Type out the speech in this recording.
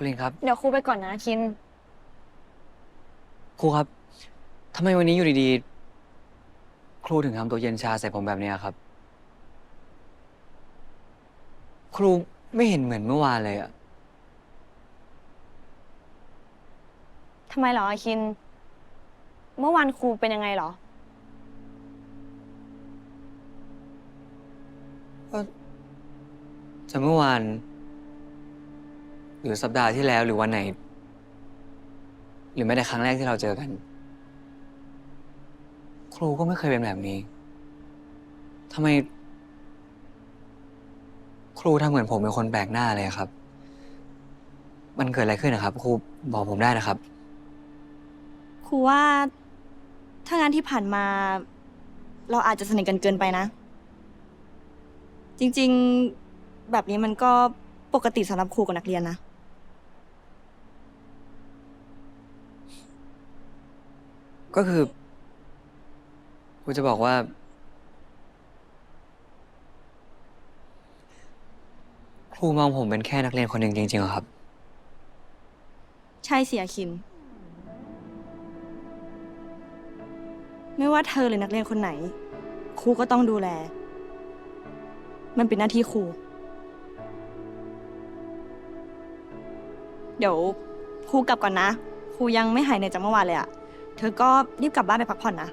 คุณลินครับ เดี๋ยวครูไปก่อนนะคิน ครูครับทำไมวันนี้อยู่ดีๆ ครูถึงทำตัวเย็นชาใส่ผมแบบเนี้ยครับ ครูไม่เห็นเหมือนเมื่อวานเลยอะทำไมเหรอคิน เมื่อวานครูเป็นยังไงเหรอก็จะเมื่อวาน หรือสัปดาห์ที่แล้วหรือวันไหน หรือแม้แต่ครั้งแรกที่เราเจอกัน ครูก็ไม่เคยเป็นแบบนี้ทำไม ครูทำเหมือนผมเป็นคนแปลกหน้าเลยครับ มันเกิดอะไรขึ้นนะครับ ครูบอกผมได้นะครับ ครูว่าถ้างานที่ผ่านมา เราอาจจะสนิทกันเกินไปนะ จริง ๆ แบบนี้มันก็ปกติสำหรับครูกับนักเรียนนะ ก็คือครูจะบอกว่า ครูมองผมเป็นแค่นักเรียนคนหนึ่งจริงๆเหรอครับ ใช่เสียคิน ไม่ว่าเธอหรือนักเรียนคนไหน ครูก็ต้องดูแล มันเป็นหน้าที่ครู เดี๋ยวครูกลับก่อนนะ ครูยังไม่หายเหนื่อยจากเมื่อวานเลยอะ เธอก็รีบกลับบ้านไปพักผ่อนนะ